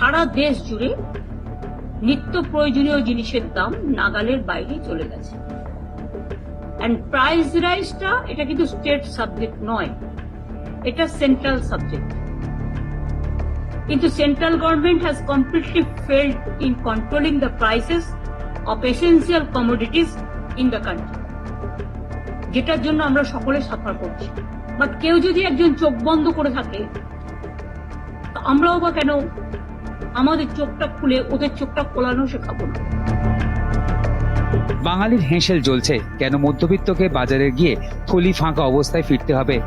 সারা দেশ জুড়ে নিত্য প্রয়োজনীয় জিনিসের দাম নাগালের বাইরে চলে গেছে। প্রাইস রাইজটা এটা কিন্তু স্টেট সাবজেক্ট নয়, এটা সেন্ট্রাল সাবজেক্ট কিন্তু central government has completely failed in controlling the prices of essential commodities in the country যেটার জন্য আমরা সকলে সাফার করছি। বাট কেউ যদি একজন চোখ বন্ধ করে থাকে আমরাও বা কেন আমাদের চোখটা খুলে ওদের চোখটা খোলানো শেখাবো না। বাঙালির হেঁসেল জ্বলছে কেন মধ্যবিত্তকে বাজারে গিয়ে থলি ফাঁকা অবস্থায় ফিরতে হবে?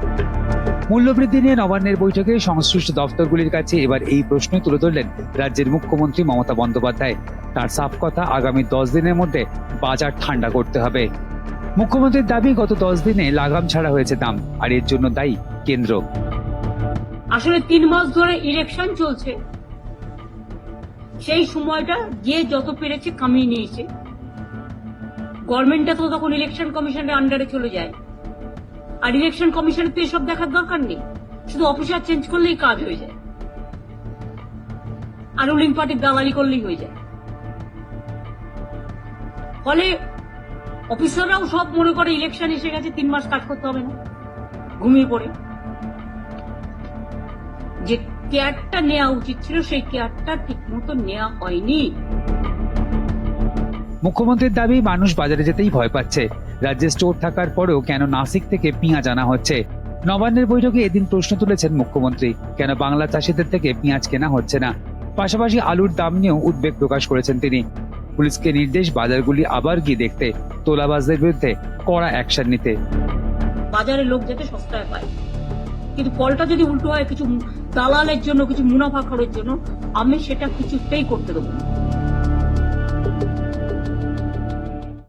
মূল্যবৃদ্ধি নিয়ে নবান্নের বৈঠকে সংশ্লিষ্ট দপ্তরগুলির কাছে এবার এই প্রশ্নই তুলে ধরলেন রাজ্যের মুখ্যমন্ত্রী মমতা বন্দ্যোপাধ্যায়। তার সাফ কথা আগামী দশ দিনের মধ্যে বাজার ঠান্ডা করতে হবে। মুখ্যমন্ত্রীর দাবি গত দশ দিনে লাগাম ছাড়া হয়েছে দাম আর এর জন্য দায়ী কেন্দ্র। আসলে তিন মাস ধরে ইলেকশন চলছে। সেই সময়টা যে যত পেরেছে কামিয়ে নিয়েছে। গভর্নমেন্টটা তো তখন ইলেকশন কমিশনের আন্ডারে চলে যায়। আর ইলেকশন কমিশনের তো এসব দেখার দরকার নেই। শুধু অফিসার চেঞ্জ করলেই কাজ হয়ে যায়। আর রুলিং পার্টির দালালি করলেই হয়ে যায়। ফলে অফিসাররাও সব মনে করে ইলেকশন এসে গেছে, তিন মাস কাজ করতে হবে না। ঘুমিয়ে পড়ে। যে কেয়ারটা নেওয়া উচিত ছিল সেই কেয়ারটা ঠিক মতো নেওয়া হয়নি। মুখ্যমন্ত্রীর দাবি মানুষ বাজারে যেতেই ভয় পাচ্ছে। রাজ্যে স্টোর থাকার পরেও কেন নাসিক থেকে পেঁয়াজ আনা হচ্ছে? নবান্নের বৈঠকে এদিন প্রশ্ন তুলেছেন মুখ্যমন্ত্রী কেন বাংলা চাষিদের থেকে পেঁয়াজ কেনা হচ্ছে না? পাশাপাশি আলুর দাম নিয়েও উদ্বেগ প্রকাশ করেছেন তিনি। পুলিশকে নির্দেশ বাজারগুলি আবার গিয়ে দেখতে তোলাবাজদের বিরুদ্ধে কড়া অ্যাকশন নিতে। বাজারে লোক যাতে সস্তায় পায়। কিন্তু ফলটা যদি উল্টো হয়, কিছু দালালের জন্য, কিছু মুনাফা খরচের জন্য, আমি সেটা কিছুতেই করতে দেবো না।